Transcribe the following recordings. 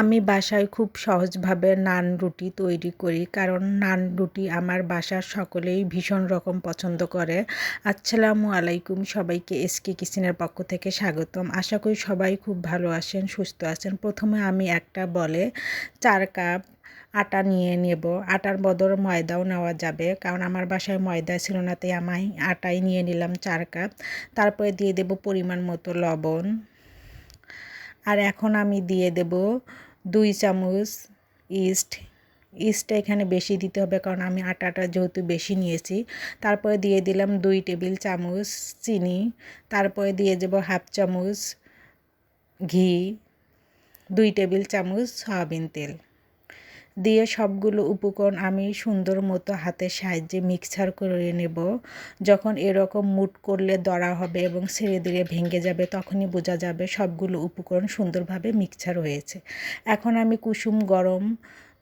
আমি বাসায় খুব সহজভাবে নান রুটি তৈরি করি, কারণ নান রুটি আমার বাসার সকলেই ভীষণ রকম পছন্দ করে। আসসালামু আলাইকুম সবাইকে এসকে কিচেনের পক্ষ থেকে স্বাগতম। আশা করি সবাই খুব ভালো আছেন, সুস্থ আছেন। প্রথমে আমি একটা বলে চার কাপ আটা নিয়ে নেব। আটার বদল ময়দাও নেওয়া যাবে, কারণ আমার বাসায় ময়দা ছিল না, তাই আমি আটাই নিয়ে নিলাম চার কাপ। তারপরে দিয়ে দেব পরিমাণ মতো লবণ। আর এখন আমি দিয়ে দেব দুই চামচ ইস্ট। ইস্টটা এখানে বেশি দিতে হবে কারণ আমি আটাটা যেহেতু বেশি নিয়েছি। তারপরে দিয়ে দিলাম দুই টেবিল চামচ চিনি। তারপরে দিয়ে দেব হাফ চামচ ঘি। দুই টেবিল চামচ সয়াবিন তেল। দিয়ে সবগুলো উপকরণ আমি সুন্দর মতো হাতের সাহায্যে মিক্সার করে নেব। যখন এরকম মুট করলে দড়া হবে এবং ছেড়ে দিলে ভেঙে যাবে, তখনই বোঝা যাবে সবগুলো উপকরণ সুন্দরভাবে মিক্সার হয়েছে। এখন আমি কুসুম গরম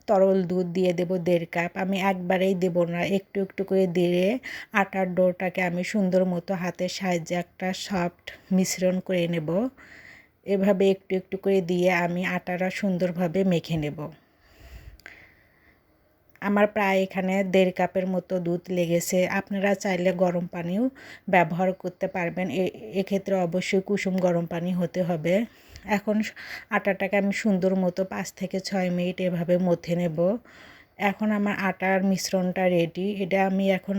তরল দুধ দিয়ে দেব দেড় কাপ। আমি একবারেই দেব না, একটু একটু করে দিয়ে আটার ডোটাকে আমি সুন্দর মতো হাতের সাহায্যে একটা সফট মিশ্রণ করে নেব। এভাবে একটু একটু করে দিয়ে আমি আটাটা সুন্দরভাবে মেখে নেব। আমার প্রায় এখানে দেড় কাপের মতো দুধ লেগেছে। আপনারা চাইলে গরম পানিও ব্যবহার করতে পারবেন। এক্ষেত্রে অবশ্যই কুসুম গরম পানি হতে হবে। এখন আটাটাকে আমি সুন্দর মতো পাঁচ থেকে ছয় মিনিট এভাবে মথে নেব। এখন আমার আটার মিশ্রণটা রেডি এটা আমি এখন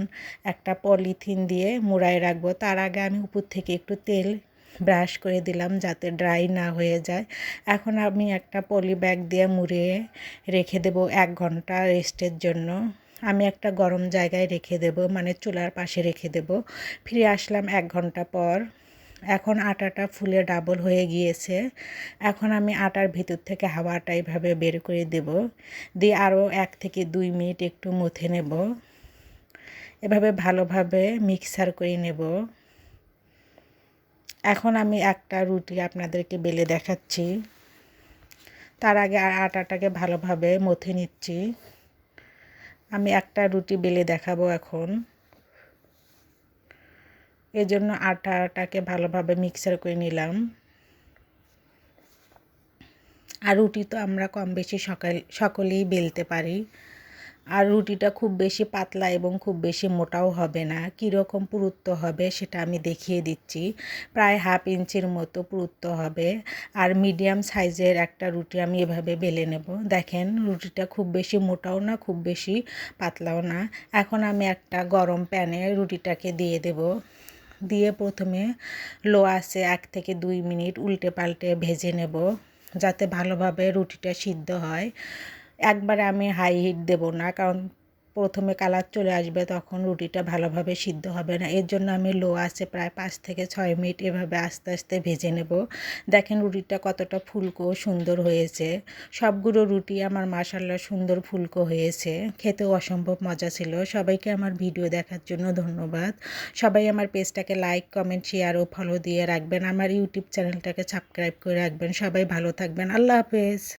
একটা পলিথিন দিয়ে মুড়ায় রাখব। তার আগে আমি উপর থেকে একটু তেল ব্রাশ করে দিলাম যাতে ড্রাই না হয়ে যায়। এখন আমি একটা পলি ব্যাগ দিয়ে মুড়িয়ে রেখে দেব এক ঘণ্টা রেস্টের জন্য। আমি একটা গরম জায়গায় রেখে দেব মানে চুলার পাশে রেখে দেব। ফিরে আসলাম এক ঘণ্টা পর। এখন আটাটা ফুলে ডাবল হয়ে গিয়েছে। এখন আমি আটার ভিতর থেকে হাওয়াটা এইভাবে বের করে দেব। দিয়ে আরও এক থেকে দুই মিনিট একটু মথে নেব। এভাবে ভালোভাবে মিক্সার করে নেব। এখন আমি একটা রুটি আপনাদেরকে বেলে দেখাচ্ছি। তার আগে আটাটাকে ভালোভাবে মথে নিচ্ছি। আমি একটা রুটি বেলে দেখাবো এখন। এজন্য আটাটাকে ভালোভাবে মিক্সার করে নিলাম। আর রুটি তো আমরা কম বেশি সকাল, সকলেই বেলতে পারি। আর রুটিটা খুব বেশি পাতলা এবং খুব বেশি মোটাও হবে না। কীরকম পুরুত্ব হবে সেটা আমি দেখিয়ে দিচ্ছি। প্রায় হাফ ইঞ্চির মতো পুরুত্ব হবে। আর মিডিয়াম সাইজের একটা রুটি আমি এভাবে বেলে নেব। দেখেন, রুটিটা খুব বেশি মোটাও না, খুব বেশি পাতলাও না। এখন আমি একটা গরম প্যানে রুটিটাকে দিয়ে দেব। দিয়ে প্রথমে লো আসে এক থেকে দুই মিনিট উল্টে পাল্টে ভেজে নেব। যাতে ভালোভাবে রুটিটা সিদ্ধ হয়। একবারে আমি হাই হিট দেবো না, কারণ প্রথমে কালার চলে আসবে, তখন রুটিটা ভালোভাবে সিদ্ধ হবে না। এর জন্য আমি লো আছে প্রায় পাঁচ থেকে ছয় মিনিট এভাবে আস্তে আস্তে ভেজে নেব। দেখেন রুটিটা কতটা ফুলকো সুন্দর হয়েছে। সবগুলো রুটি আমার মাসাল্লা সুন্দর ফুলকো হয়েছে। খেতেও অসম্ভব মজা ছিল। সবাইকে আমার ভিডিও দেখার জন্য ধন্যবাদ। সবাই আমার পেজটাকে লাইক কমেন্ট শেয়ার ও ফলো দিয়ে রাখবেন। আমার ইউটিউব চ্যানেলটাকে সাবস্ক্রাইব করে রাখবেন। সবাই ভালো থাকবেন। আল্লাহ হাফেজ।